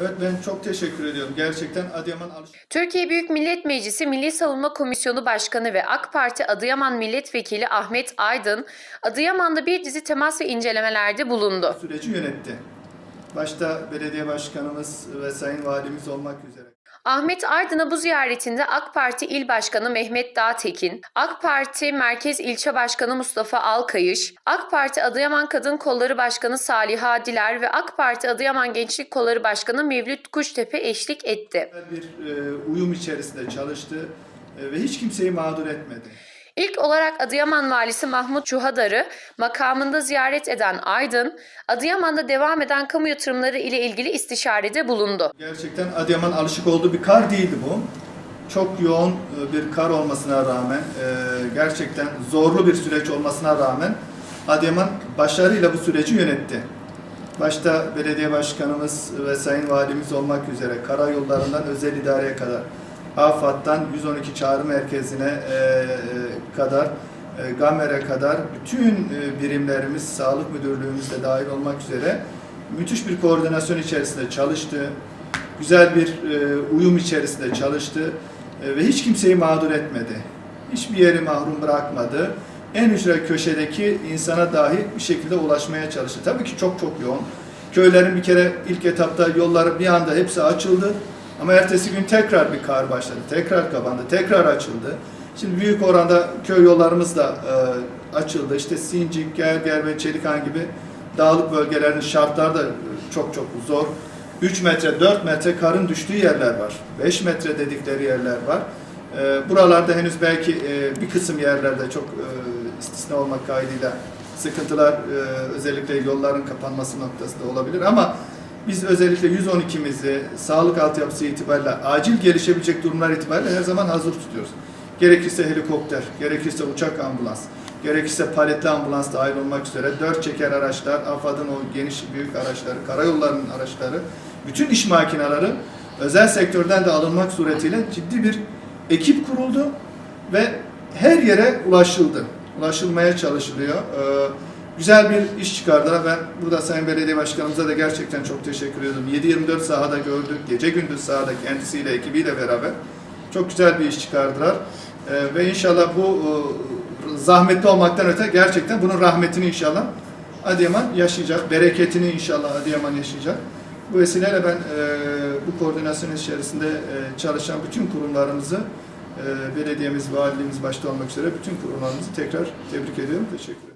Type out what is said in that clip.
Evet ben çok teşekkür ediyorum. Gerçekten Adıyaman alış Türkiye Büyük Millet Meclisi Milli Savunma Komisyonu Başkanı ve AK Parti Adıyaman Milletvekili Ahmet Aydın, Adıyaman'da bir dizi temas ve incelemelerde bulundu. süreci yönetti. Başta belediye başkanımız ve sayın valimiz olmak üzere. Ahmet Aydın'a bu ziyaretinde AK Parti İl Başkanı Mehmet Dağtekin, AK Parti Merkez İlçe Başkanı Mustafa Alkayış, AK Parti Adıyaman Kadın Kolları Başkanı Saliha Diler ve AK Parti Adıyaman Gençlik Kolları Başkanı Mevlüt Kuştepe eşlik etti. Bir e, uyum içerisinde çalıştı e, ve hiç kimseyi mağdur etmedi. İlk olarak Adıyaman Valisi Mahmut Çuhadar'ı makamında ziyaret eden Aydın, Adıyaman'da devam eden kamu yatırımları ile ilgili istişarede bulundu. Gerçekten Adıyaman alışık olduğu bir kar değildi bu. Çok yoğun e, bir kar olmasına rağmen, e, gerçekten zorlu bir süreç olmasına rağmen Adıyaman başarıyla bu süreci yönetti. Başta belediye başkanımız ve sayın valimiz olmak üzere karayollarından özel idareye kadar, AFAD'dan 112 çağrı merkezine e, e, kadar, e, GAMER'e kadar bütün birimlerimiz, sağlık müdürlüğümüz de dahil olmak üzere müthiş bir koordinasyon içerisinde çalıştı. Güzel bir uyum içerisinde çalıştı ve hiç kimseyi mağdur etmedi. Hiçbir yeri mahrum bırakmadı. En ücra köşedeki insana dahi bir şekilde ulaşmaya çalıştı. Tabii ki çok çok yoğun. Köylerin bir kere ilk etapta yolları bir anda hepsi açıldı. Ama ertesi gün tekrar bir kar başladı. Tekrar kapandı. Tekrar açıldı. Şimdi büyük oranda köy yollarımız da e, açıldı. İşte Sincik, Gerger ve Çelikan gibi dağlık bölgelerin şartları da çok çok zor. 3 metre, 4 metre karın düştüğü yerler var. 5 metre dedikleri yerler var. E, buralarda henüz belki e, bir kısım yerlerde çok e, istisna olmak kaydıyla sıkıntılar e, özellikle yolların kapanması noktasında olabilir ama biz özellikle 112'mizi sağlık altyapısı itibariyle acil gelişebilecek durumlar itibariyle her zaman hazır tutuyoruz. Gerekirse helikopter, gerekirse uçak ambulans, gerekirse paletli ambulans dahil olmak üzere dört çeker araçlar, AFAD'ın o geniş büyük araçları, karayollarının araçları, bütün iş makineleri özel sektörden de alınmak suretiyle ciddi bir ekip kuruldu ve her yere ulaşıldı. Ulaşılmaya çalışılıyor. Ee, güzel bir iş çıkardılar. Ben burada Sayın Belediye Başkanımıza da gerçekten çok teşekkür ediyorum. 7-24 sahada gördük. Gece gündüz sahada kendisiyle, ekibiyle beraber çok güzel bir iş çıkardılar. Ee, ve inşallah bu e, zahmetli olmaktan öte gerçekten bunun rahmetini inşallah Adıyaman yaşayacak. Bereketini inşallah Adıyaman yaşayacak. Bu vesileyle ben e, bu koordinasyon içerisinde e, çalışan bütün kurumlarımızı, e, belediyemiz, valiliğimiz başta olmak üzere bütün kurumlarımızı tekrar tebrik ediyorum. Teşekkür ederim.